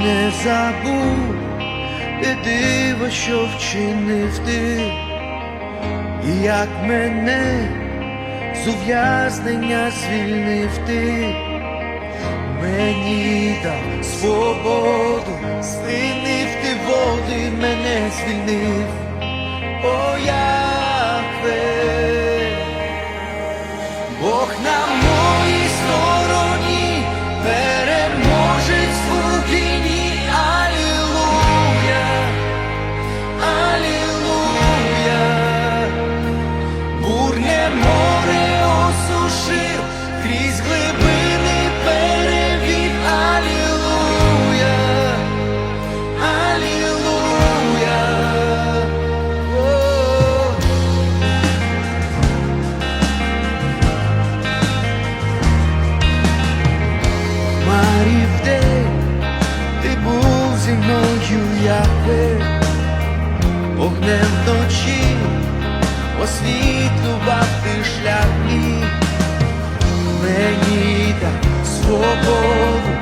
не забув, Ти диво, що вчинив ти, і як мене з ув'язнення звільнив ти, мені дав свободу, звільнив ти води, мене звільнив, о Яхве, Бог на. освітлювати шляхи, мені так свободу.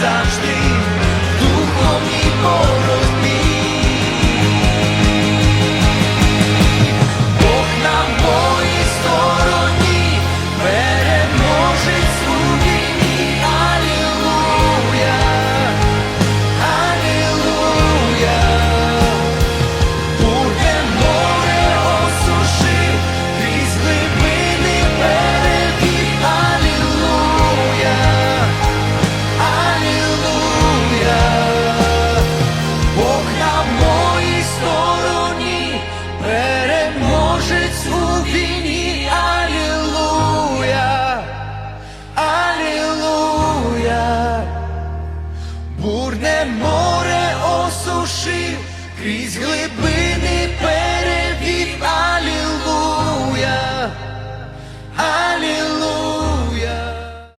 завжди. sleeping.